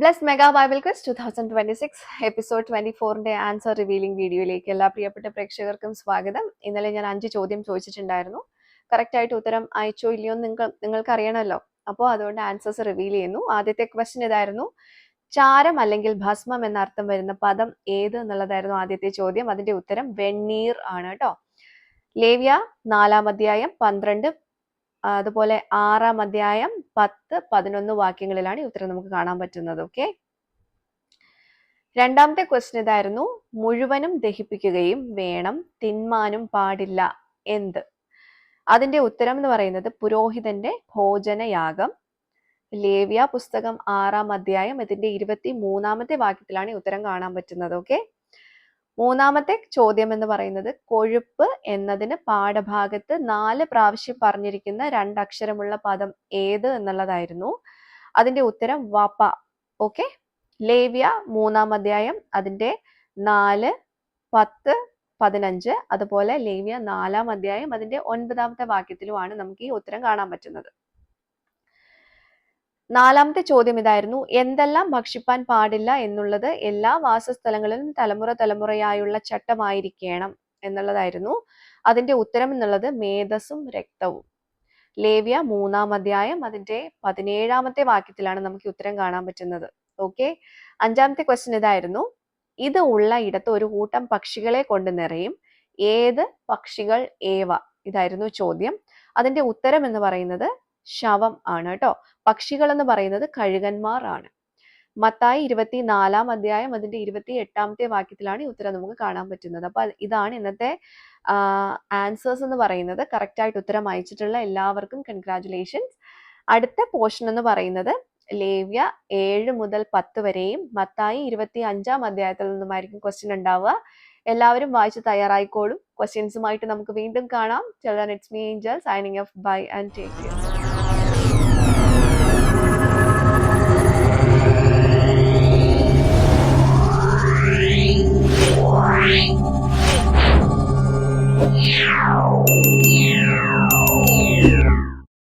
Plus mega Bible quiz two thousand twenty six episode twenty ഫോറിന്റെ answer revealing വീഡിയോയിലേക്ക് എല്ലാ പ്രിയപ്പെട്ട പ്രേക്ഷകർക്കും സ്വാഗതം. ഇന്നലെ ഞാൻ അഞ്ച് ചോദ്യം ചോദിച്ചിട്ടുണ്ടായിരുന്നു. കറക്റ്റ് ആയിട്ട് ഉത്തരം അയച്ചോ ഇല്ലയോ നിങ്ങൾ നിങ്ങൾക്ക് അറിയണമല്ലോ അപ്പോൾ അതുകൊണ്ട് ആൻസേഴ്സ് റിവീൽ ചെയ്യുന്നു. ആദ്യത്തെ ക്വസ്റ്റ്യൻ ഇതായിരുന്നു. ചാരം അല്ലെങ്കിൽ ഭസ്മം എന്ന അർത്ഥം വരുന്ന പദം ഏത് എന്നുള്ളതായിരുന്നു ആദ്യത്തെ ചോദ്യം. അതിന്റെ ഉത്തരം വെണ്ണീർ ആണ് കേട്ടോ. ലേവ്യ നാലാം അധ്യായം പന്ത്രണ്ട് അതുപോലെ ആറാം അധ്യായം പത്ത് പതിനൊന്ന് വാക്യങ്ങളിലാണ് ഈ ഉത്തരം നമുക്ക് കാണാൻ പറ്റുന്നത്. ഓക്കെ? രണ്ടാമത്തെ ക്വസ്റ്റ്യൻ ഇതായിരുന്നു മുഴുവനും ദഹിപ്പിക്കുകയും വേണം തിന്മാനും പാടില്ല എന്ത്? അതിന്റെ ഉത്തരം എന്ന് പറയുന്നത് പുരോഹിതന്റെ ഭോജനയാഗം. ലേവ്യ പുസ്തകം ആറാം അധ്യായം ഇതിന്റെ ഇരുപത്തി മൂന്നാമത്തെ വാക്യത്തിലാണ് ഉത്തരം കാണാൻ പറ്റുന്നത്. ഓക്കെ? മൂന്നാമത്തെ ചോദ്യം എന്ന് പറയുന്നത് കൊഴുപ്പ് എന്നതിന് പാഠഭാഗത്ത് നാല് പ്രാവശ്യം പറഞ്ഞിരിക്കുന്ന രണ്ടക്ഷരമുള്ള പദം ഏത് എന്നുള്ളതായിരുന്നു. അതിന്റെ ഉത്തരം വപ. ഓക്കെ? ലേവ്യ മൂന്നാം അധ്യായം അതിന്റെ നാല് പത്ത് പതിനഞ്ച് അതുപോലെ ലേവ്യ നാലാം അധ്യായം അതിന്റെ ഒൻപതാമത്തെ വാക്യത്തിലുമാണ് നമുക്ക് ഈ ഉത്തരം കാണാൻ പറ്റുന്നത്. നാലാമത്തെ ചോദ്യം ഇതായിരുന്നു. എന്തെല്ലാം ഭക്ഷിപ്പാൻ പാടില്ല എന്നുള്ളത് എല്ലാ വാസസ്ഥലങ്ങളിലും തലമുറ തലമുറയായുള്ള ചട്ടമായിരിക്കണം എന്നുള്ളതായിരുന്നു. അതിന്റെ ഉത്തരം എന്നുള്ളത് മേധസ്സും രക്തവും. ലേവ്യ മൂന്നാം അധ്യായം അതിന്റെ പതിനേഴാമത്തെ വാക്യത്തിലാണ് നമുക്ക് ഉത്തരം കാണാൻ പറ്റുന്നത്. ഓക്കെ? അഞ്ചാമത്തെ ക്വസ്റ്റ്യൻ ഇതായിരുന്നു. ഇത് ഉള്ള ഇടത്ത് ഒരു കൂട്ടം പക്ഷികളെ കൊണ്ട് നിറയും. ഏത് പക്ഷികൾ ഏവ? ഇതായിരുന്നു ചോദ്യം. അതിന്റെ ഉത്തരം എന്ന് പറയുന്നത് ശവം ആണ് കേട്ടോ. പക്ഷികൾ എന്ന് പറയുന്നത് കഴുകന്മാർ ആണ്. മത്തായി ഇരുപത്തി നാലാം അധ്യായം അതിന്റെ ഇരുപത്തി എട്ടാമത്തെ വാക്യത്തിലാണ് ഈ ഉത്തരം നമുക്ക് കാണാൻ പറ്റുന്നത്. അപ്പൊ ഇതാണ് ഇന്നത്തെ ആൻസേഴ്സ് എന്ന് പറയുന്നത്. കറക്റ്റ് ആയിട്ട് ഉത്തരം അയച്ചിട്ടുള്ള എല്ലാവർക്കും കൺഗ്രാറ്റുലേഷൻസ് അടുത്ത പോർഷൻ എന്ന് പറയുന്നത് ലേവ്യ ഏഴ് മുതൽ പത്ത് വരെയും മത്തായി ഇരുപത്തി അഞ്ചാം അധ്യായത്തിൽ നിന്നുമായിരിക്കും ക്വസ്റ്റ്യൻ ഉണ്ടാവുക. എല്ലാവരും വായിച്ച് തയ്യാറായിക്കോളും. ക്വസ്റ്റ്യൻസുമായിട്ട് നമുക്ക് വീണ്ടും കാണാം. Children it's me Angel signing off bye and take care 了。